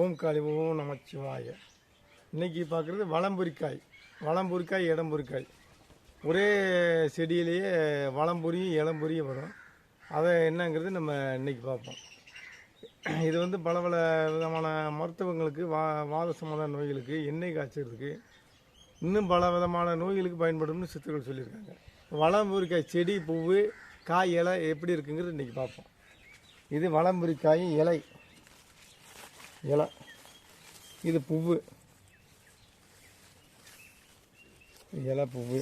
ஓம் காளி ஓம் நமச்சிவாய. இன்றைக்கி பார்க்குறது வளம்புரிக்காய். வளம்புரிக்காய் இடம்புரிக்காய் ஒரே செடியிலேயே வளம்புரியும் இளம்புரியும் வரும். அதை என்னங்கிறது நம்ம இன்னைக்கு பார்ப்போம். இது வந்து பல பல விதமான மருத்துவங்களுக்கு வா வாத சம்பந்த நோய்களுக்கு எண்ணெய் காய்ச்சறதுக்கு இன்னும் பல விதமான நோய்களுக்கு பயன்படும்னு சித்தர்கள் சொல்லியிருக்காங்க. வளம்புரிக்காய் செடி பூவு காய் இலை எப்படி இருக்குங்கிறது இன்றைக்கி பார்ப்போம். இது வளம்புரிக்காயும் இலை. இலை. இது பூவு இலை பூவு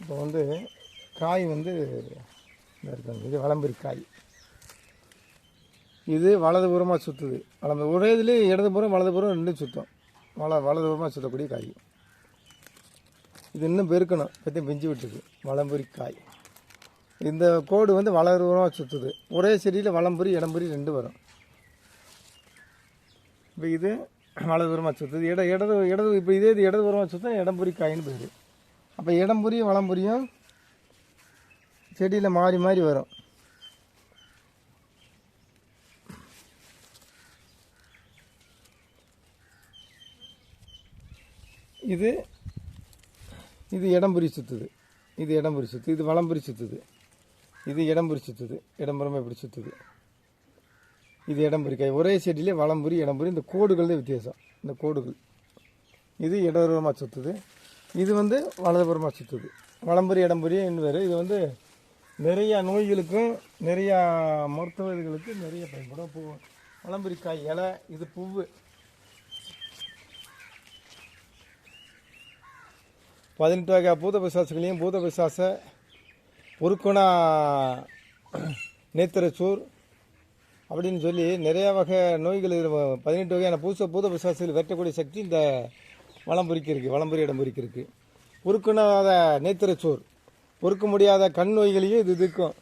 இப்போ வந்து காய் வந்து இந்த இது இது வளம்புரிக்காய் இது வலதுபுறமாக சுற்றுது வளம்பு ஒரே இதுலேயே இடதுபுறம் வலதுபுறம் ரெண்டும் சுற்றும் வள வலதுபுறமாக சுற்றக்கூடிய காய். இது இன்னும் பெருக்கணும். பற்றி பிஞ்சு விட்டுருக்கு வளம்புரி காய். இந்த கோடு வந்து வலதுபுறமாக சுற்றுது ஒரே செடியில் வளம்புரி இடம்புரி ரெண்டு வரும். இப்போ இது வலதுபுறமாக சுற்றுது இட இடது இடது இப்போ இதே இது இடதுபுறமாக சுத்தம் இடம்புரி காயின்னு பேர். அப்போ இடம்புரியும் வளம்புரியும் செடியில் மாறி மாறி வரும். இது இது இடம்புரி சுற்றுது இது இடம்புரி சுற்று இது வளம்புரி சுற்றுது இது இடம்புரி சுற்றுது இடம்புறமே இப்படி சுற்றுது இது இடம்புரி காய் ஒரே செடியிலே வளம்புரி இடம்புரி இந்த கோடுகள் தான் வித்தியாசம். இந்த கோடுகள். இது இடதுபுறமாக சுற்றுது இது வந்து வலதுபுறமாக சுற்றுது வளம்புரி இடம்புரி வேறு. இது வந்து நிறையா நோய்களுக்கும் நிறையா மருத்துவ இதுகளுக்கு நிறைய பயன்படும். பூ வலம்புரிக்காய் இலை இது பூவு. பதினெட்டு வகை பூத பிசாசுகளையும் பூத பிசாசை உருக்குணா நேத்திரச்சூர் அப்படின்னு சொல்லி நிறைய வகை நோய்கள் பதினெட்டு வகையான பூச பூத பிசாசுகள் வெட்டக்கூடிய சக்தி இந்த வளம்புரிக்கு இருக்குது வளம்புரி இடம்புரிக்கு இருக்குது உருக்குணாத நேத்திரச்சூர் பொறுக்க முடியாத கண் நோய்களையும் இது இதுக்கும்.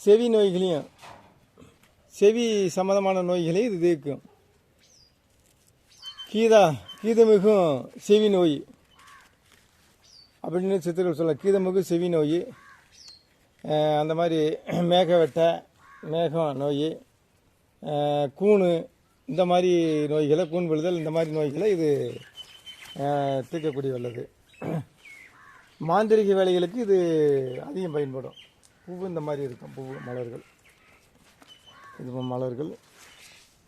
செவி நோய்களையும் செவி சம்மந்தமான நோய்களையும் இது தீர்க்கும் கீதா கீதமிகும் செவி நோய். அப்படின்னு சித்தர்கள் சொல்ல கீதமுகு செவி நோய் அந்த மாதிரி மேகவெட்டை மேகம் நோய் கூணு இந்த மாதிரி நோய்களை கூண் விழுதல் இந்த மாதிரி நோய்களை இது தீர்க்கக்கூடிய வல்லது. மாந்திரிக வேலைகளுக்கு இது அதிகம் பயன்படும். பூவு இந்த மாதிரி இருக்கும் பூவு மலர்கள். இது மலர்கள்.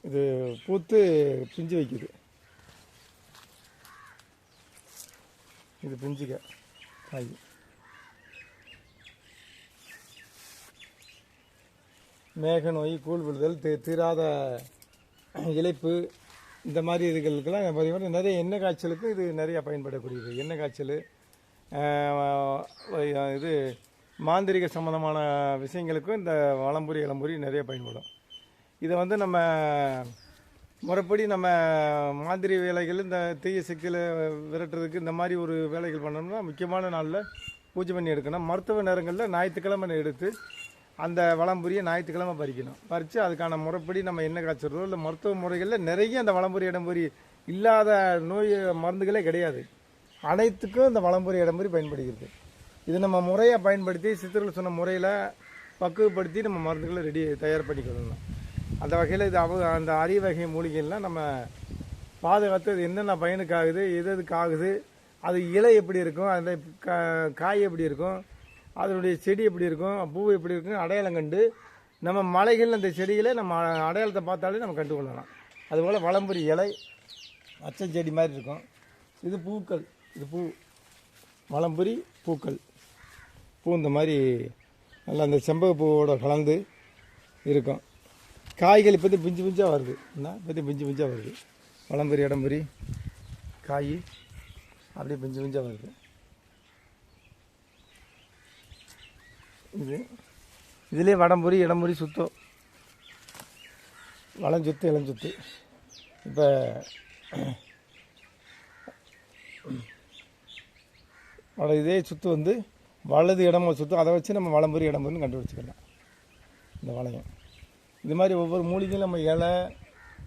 இது பூத்து பிஞ்சு வைக்குது. இது பிஞ்சுக்க காய் மேக நோய் கூழ் விழுதல் தீ தீராத இழைப்பு இந்த மாதிரி இதுகளுக்கெல்லாம் நிறைய எண்ணெய் காய்ச்சலுக்கு இது நிறைய பயன்படக்கூடியது. எண்ணெய் காய்ச்சல் இது மாந்திரிக சம்மந்தமான விஷயங்களுக்கும் இந்த வளம்புரி இளம்புரி நிறைய பயன்படும். இதை வந்து நம்ம முறைப்படி நம்ம மாதிரி வேலைகள் இந்த தீய சக்தியில் விரட்டுறதுக்கு இந்த மாதிரி ஒரு வேலைகள் பண்ணோம்னா முக்கியமான நாளில் பூஜை பண்ணி எடுக்கணும். மருத்துவ நேரங்களில் ஞாயிற்றுக்கிழமை எடுத்து அந்த வளம்புரியை ஞாயிற்றுக்கிழமை பறிக்கணும். பறித்து அதுக்கான முறைப்படி நம்ம என்ன காய்ச்சிடுறோம் இல்லை மருத்துவ முறைகளில் நிறைய அந்த வளம்புரி இடம்புரி இல்லாத நோய் மருந்துகளே கிடையாது. அனைத்துக்கும் இந்த வளம்புரி இடம்புரி பயன்படுகிறது. இது நம்ம முறையாக பயன்படுத்தி சித்தர்கள் சொன்ன முறையில் பக்குவப்படுத்தி நம்ம மருந்துகளை ரெடி தயார் பண்ணிக்கொள்ளணும் அந்த வகையில் இது அவ அந்த அரிய வகை மூலிகைலாம் நம்ம பாதுகாத்து அது என்னென்ன பயனுக்கு ஆகுது எது எதுக்கு ஆகுது அது இலை எப்படி இருக்கும் அந்த கா- காய் எப்படி இருக்கும் அதனுடைய செடி எப்படி இருக்கும் பூ எப்படி இருக்கும் அடையாளம் கண்டு நம்ம மலைகள் அந்த செடிகளை நம்ம அடையாளத்தை பார்த்தாலே நம்ம கண்டுகொள்ளலாம். அதுபோல் வளம்புரி இலை அச்சை செடி மாதிரி இருக்கும். இது பூக்கள் இது பூ வளம்புரி பூக்கள். பூ இந்த மாதிரி நல்லா அந்த செம்பக பூவோட கலந்து இருக்கும். காய்கள் இப்போத்தி பிஞ்சு பிஞ்சாக வருது. என்ன? இப்போத்தி பிஞ்சு பிஞ்சாக வருது. வளம்புரி இடம்புரி காய் அப்படியே பிஞ்சு பிஞ்சாக வருது. இது. இதுலேயே வடம்புரி இடம்புரி சுத்தம். வளஞ்சுத்து இளஞ்சுத்து இப்போ வட இதே சுத்து வந்து வலது இடமா சுத்தம். அதை வச்சு நம்ம வளம்புரி இடம்புரின்னு கண்டுபிடிச்சிக்கலாம். இந்த வளையம். இது மாதிரி ஒவ்வொரு மூலிகையும் நம்ம இலை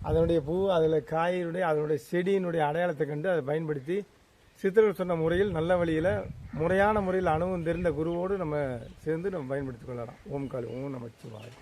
அதனுடைய பூ அதில் காயினுடைய அதனுடைய செடியினுடைய அடையாளத்தை கண்டு அதை பயன்படுத்தி சித்தர்கள் சொன்ன முறையில் நல்ல வழியில் முறையான முறையில் அனுபவம் தெரிந்த குருவோடு நம்ம சேர்ந்து நம்ம பயன்படுத்திக் கொள்ளலாம். ஓம் காலி ஓம் நமச்சிவாய்